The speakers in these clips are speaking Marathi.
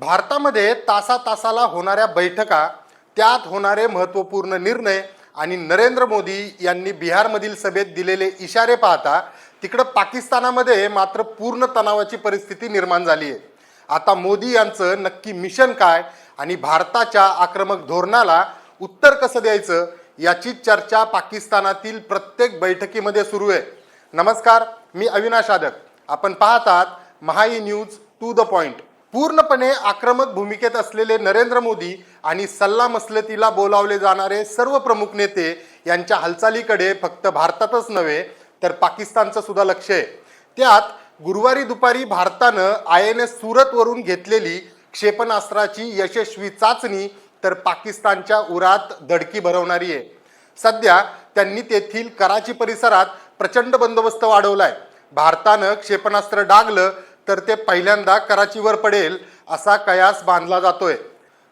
भारतामध्ये तासा तासाला होणाऱ्या बैठका त्यात होणारे महत्त्वपूर्ण निर्णय आणि नरेंद्र मोदी यांनी बिहारमधील सभेत दिलेले इशारे पाहता तिकडं पाकिस्तानामध्ये मात्र पूर्ण तणावाची परिस्थिती निर्माण झाली आहे. आता मोदी यांचं नक्की मिशन काय आणि भारताच्या आक्रमक धोरणाला उत्तर कसं द्यायचं याची चर्चा पाकिस्तानातील प्रत्येक बैठकीमध्ये सुरू आहे. नमस्कार मी अविनाश आदक. आपण पाहतात Mahai news to the point. पूर्णपणे आक्रमक भूमिकेत असलेले नरेंद्र मोदी आणि सल्ला मसलतीला बोलावले जाणारे सर्व प्रमुख नेते यांच्या हालचालीकडे फक्त भारतातच नव्हे तर पाकिस्तानचं सुद्धा लक्ष आहे. त्यात गुरुवारी दुपारी भारतानं आय एन एस सुरतवरून घेतलेली क्षेपणास्त्राची यशस्वी चाचणी तर पाकिस्तानच्या उरात धडकी भरवणारी आहे. सध्या त्यांनी तेथील कराची परिसरात प्रचंड बंदोबस्त वाढवलाय. भारतानं क्षेपणास्त्र डागलं तर ते पहिल्यांदा कराचीवर पडेल असा कयास बांधला जातोय.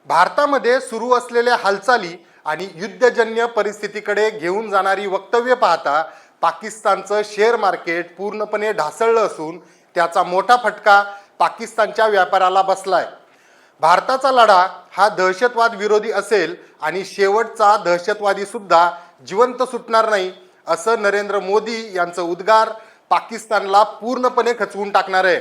भारतामध्ये सुरू असलेल्या हालचाली आणि युद्धजन्य परिस्थितीकडे घेऊन जाणारी वक्तव्य पाहता पाकिस्तानचं शेअर मार्केट पूर्णपणे ढासळलं असून त्याचा मोठा फटका पाकिस्तानच्या व्यापाराला बसलाय. भारताचा लढा हा दहशतवाद विरोधी असेल आणि शेवटचा दहशतवादी सुद्धा जिवंत सुटणार नाही असं नरेंद्र मोदी यांचं उद्गार पाकिस्तानला पूर्णपणे खचवून टाकणार आहे.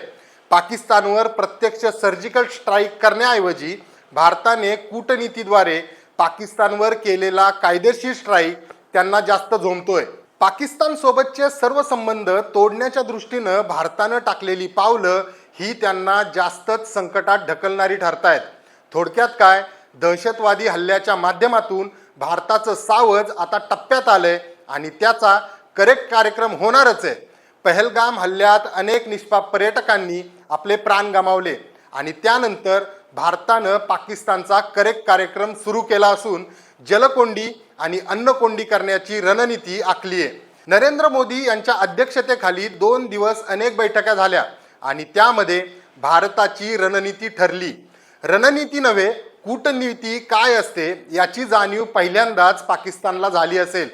पाकिस्तानवर प्रत्यक्ष सर्जिकल स्ट्राईक करण्याऐवजी भारताने कूटनीतीद्वारे पाकिस्तानवर केलेला कायदेशीर स्ट्राईक त्यांना जास्त झोमतोय पाकिस्तानसोबतचे सर्व संबंध तोडण्याच्या दृष्टीनं भारतानं टाकलेली पावलं ही त्यांना जास्तच संकटात ढकलणारी ठरतायत. थोडक्यात काय? दहशतवादी हल्ल्याच्या माध्यमातून भारताचं सावज आता टप्प्यात आलंय आणि त्याचा करेक्ट कार्यक्रम होणारच आहे. पहलगाम हल्ल्यात अनेक निष्पाप पर्यटकांनी आपले प्राण गमावले. आणि त्यानंतर भारतानं पाकिस्तानचा करेक्ट कार्यक्रम सुरू केला असून जलकोंडी आणि अन्नकोंडी करण्याची रणनीती आखली आहे. नरेंद्र मोदी यांच्या अध्यक्षतेखाली दोन दिवस अनेक बैठका झाल्या आणि त्यामध्ये भारताची रणनीती ठरली. रणनीती नव्हे कूटनीती काय असते याची जाणीव पहिल्यांदाच पाकिस्तानला झाली असेल.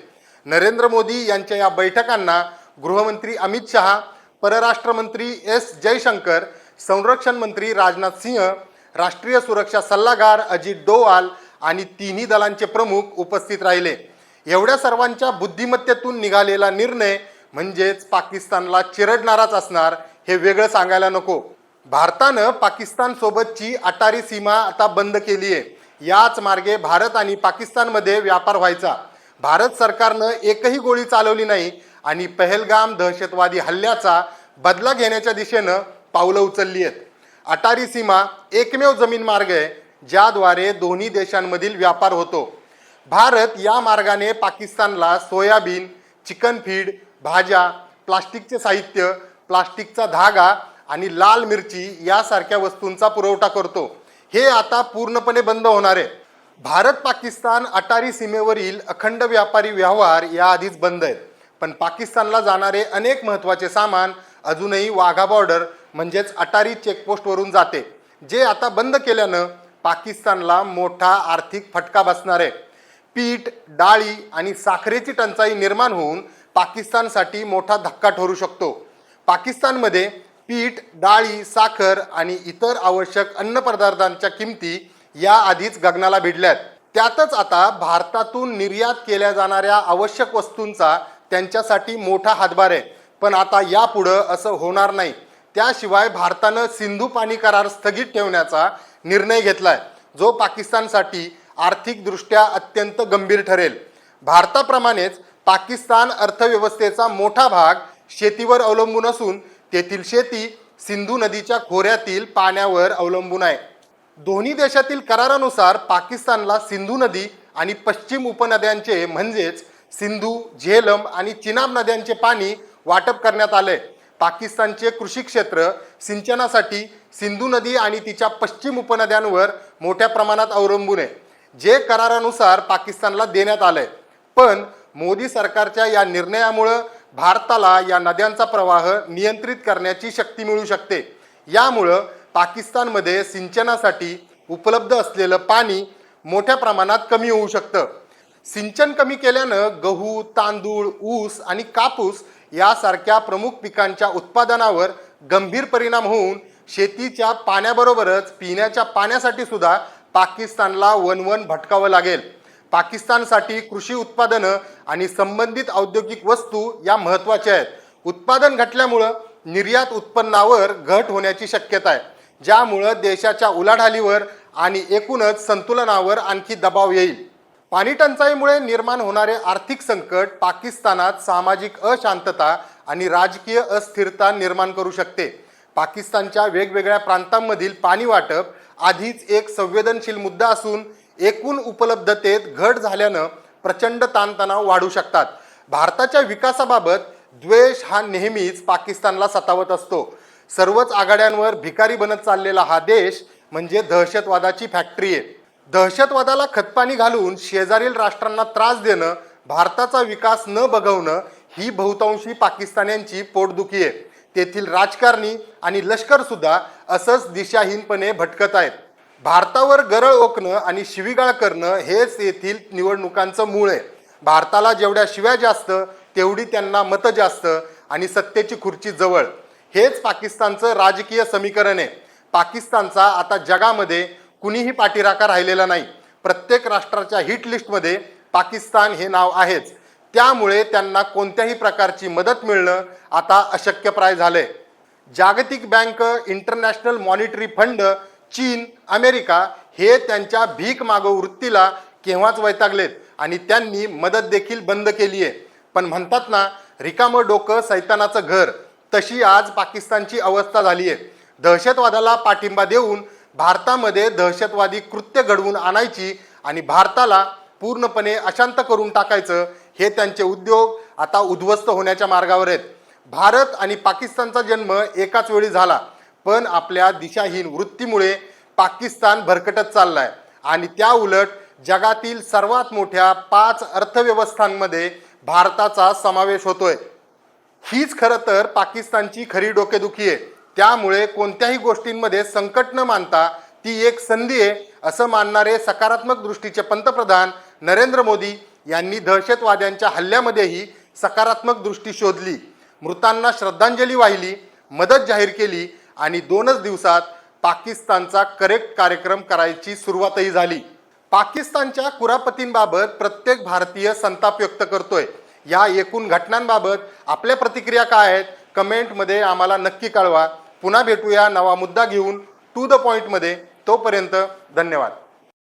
नरेंद्र मोदी यांच्या या बैठकांना गृहमंत्री अमित शहा परराष्ट्र मंत्री एस जयशंकर संरक्षण मंत्री राजनाथ सिंह राष्ट्रीय सुरक्षा सल्लागार अजित डोवाल आणि तिन्ही दलांचे प्रमुख उपस्थित राहिले. एवढ्या सर्वांच्या बुद्धिमत्तेतून निघालेला निर्णय म्हणजेच पाकिस्तानला चिरडणाराच असणार हे वेगळं सांगायला नको. भारतानं पाकिस्तानसोबतची अटारी सीमा आता बंद केली आहे याच मार्गे भारत आणि पाकिस्तानमध्ये व्यापार व्हायचा. भारत सरकारनं एकही गोळी चालवली नाही. आणि पहलगाम दहशतवादी हल्ल्याचा बदला घेण्याच्या दिशेनं पावलं उचलली आहेत. अटारी सीमा एकमेव जमीन मार्ग आहे ज्याद्वारे दोन्ही देशांमधील व्यापार होतो. भारत या मार्गाने पाकिस्तानला सोयाबीन चिकन फीड भाज्या प्लास्टिकचे साहित्य प्लास्टिकचा धागा आणि लाल मिरची यासारख्या वस्तूंचा पुरवठा करतो. हे आता पूर्णपणे बंद होणार आहे. भारत पाकिस्तान अटारी सीमेवरील अखंड व्यापारी व्यवहार याआधीच बंद आहेत. पण पाकिस्तानला जाणारे अनेक महत्त्वाचे सामान अजूनही वाघा बॉर्डर म्हणजेच अटारी चेकपोस्टवरून जाते. जे आता बंद केल्यानं पाकिस्तानला मोठा आर्थिक फटका बसणार आहे. पीठ डाळी आणि साखरेची टंचाई निर्माण होऊन पाकिस्तानसाठी मोठा धक्का ठरू शकतो. पाकिस्तानमध्ये पीठ डाळी साखर आणि इतर आवश्यक अन्नपदार्थांच्या किमती या आधीच गगनाला भिडल्यात. त्यातच आता भारतातून निर्यात केल्या जाणाऱ्या आवश्यक वस्तूंचा त्यांच्यासाठी मोठा हातभार आहे. पण आता यापुढं असं होणार नाही. त्याशिवाय भारतानं सिंधू पाणी करार स्थगित ठेवण्याचा निर्णय घेतला आहे जो पाकिस्तानसाठी आर्थिकदृष्ट्या अत्यंत गंभीर ठरेल. भारताप्रमाणेच पाकिस्तान अर्थव्यवस्थेचा मोठा भाग शेतीवर अवलंबून असून तेथील शेती सिंधू नदीच्या खोऱ्यातील पाण्यावर अवलंबून आहे. दोन्ही देशातील करारानुसार पाकिस्तानला सिंधू नदी आणि पश्चिम उपनद्यांचे म्हणजेच सिंधू झेलम आणि चिनाब नद्यांचे पाणी वाटप करण्यात आले पाकिस्तानचे कृषी क्षेत्र सिंचनासाठी सिंधू नदी आणि तिच्या पश्चिम उपनद्यांवर मोठ्या प्रमाणात अवलंबून आहे. जे करारानुसार पाकिस्तानला देण्यात आलं आहे पण मोदी सरकारच्या या निर्णयामुळं भारताला या नद्यांचा प्रवाह नियंत्रित करण्याची शक्ती मिळू शकते. यामुळं पाकिस्तानमध्ये सिंचनासाठी उपलब्ध असलेलं पाणी मोठ्या प्रमाणात कमी होऊ शकतं. सिंचन कमी केल्यानं गहू तांदूळ ऊस आणि कापूस यासारख्या प्रमुख पिकांच्या उत्पादनावर गंभीर परिणाम होऊन शेतीच्या पाण्याबरोबरच पिण्याच्या पाण्यासाठी सुद्धा पाकिस्तानला वनवन भटकावं लागेल. पाकिस्तानसाठी कृषी उत्पादनं आणि संबंधित औद्योगिक वस्तू या महत्त्वाच्या आहेत. उत्पादन घटल्यामुळं निर्यात उत्पन्नावर घट होण्याची शक्यता आहे. ज्यामुळं देशाच्या उलाढालीवर आणि एकूणच संतुलनावर आणखी दबाव येईल. पाणी टंचाईमुळे निर्माण होणारे आर्थिक संकट पाकिस्तानात सामाजिक अशांतता आणि राजकीय अस्थिरता निर्माण करू शकते. पाकिस्तानच्या वेगवेगळ्या प्रांतांमधील पाणी वाटप आधीच एक संवेदनशील मुद्दा असून एकूण उपलब्धतेत घट झाल्यानं प्रचंड ताणतणाव वाढू शकतात. भारताच्या विकासाबाबत द्वेष हा नेहमीच पाकिस्तानला सतावत असतो. सर्वच आघाड्यांवर भिकारी बनत चाललेला हा देश म्हणजे दहशतवादाची फॅक्टरी आहे. दहशतवादाला खतपाणी घालून शेजारील राष्ट्रांना त्रास देणं भारताचा विकास न बघवणं ही बहुतांशी पाकिस्तान्यांची पोटदुखी आहे. तेथील राजकारणी आणि लष्कर सुद्धा असंच दिशाहीनपणे भटकत आहेत. भारतावर गरळ ओकणं आणि शिवीगाळ करणं हेच येथील निवडणुकांचं मूळ आहे. भारताला जेवढ्या शिव्या जास्त तेवढी त्यांना मतं जास्त आणि सत्तेची खुर्ची जवळ. हेच पाकिस्तानचं राजकीय समीकरण आहे. पाकिस्तानचा आता जगामध्ये कुणीही पाठीराखा राहिलेला नाही. प्रत्येक राष्ट्राच्या हिट लिस्टमध्ये पाकिस्तान हे नाव आहेच. त्यामुळे त्यांना कोणत्याही प्रकारची मदत मिळणं आता अशक्यप्राय झालंय. जागतिक बँक इंटरनॅशनल मॉनिटरी फंड चीन अमेरिका हे त्यांच्या भीक मागो वृत्तीला केव्हाच वैतागलेत आणि त्यांनी मदत देखील बंद केली आहे पण म्हणतात ना रिकामं डोकं सैतानाचं घर तशी आज पाकिस्तानची अवस्था झाली आहे दहशतवादाला पाठिंबा देऊन भारतामध्ये दहशतवादी कृत्य घडवून आणायची आणि भारताला पूर्णपणे अशांत करून टाकायचं हे त्यांचे उद्योग आता उद्ध्वस्त होण्याच्या मार्गावर आहेत. भारत आणि पाकिस्तानचा जन्म एकाच वेळी झाला पण आपल्या दिशाहीन वृत्तीमुळे पाकिस्तान भरकटत चाललाय. आणि त्या उलट जगातील सर्वात मोठ्या पाच अर्थव्यवस्थांमध्ये भारताचा समावेश होतोय. हीच खरं तर पाकिस्तानची खरी डोकेदुखी आहे. त्यामुळे कोणत्याही गोष्टींमध्ये संकट न मानता ती एक संधी आहे असं मानणारे सकारात्मक दृष्टीचे पंतप्रधान नरेंद्र मोदी यांनी दहशतवाद्यांच्या हल्ल्यामध्येही सकारात्मक दृष्टी शोधली. मृतांना श्रद्धांजली वाहिली मदत जाहीर केली आणि दोनच दिवसात पाकिस्तानचा करेक्ट कार्यक्रम करायची सुरुवातही झाली. पाकिस्तानच्या कुरापतींबाबत प्रत्येक भारतीय संताप व्यक्त करतोय. या एकूण घटनांबाबत आपल्या प्रतिक्रिया काय आहेत? कमेंटमध्ये आम्हाला नक्की कळवा. पुन्हा भेटूया नवा मुद्दा घेऊन टू द पॉईंटमध्ये तोपर्यंत धन्यवाद.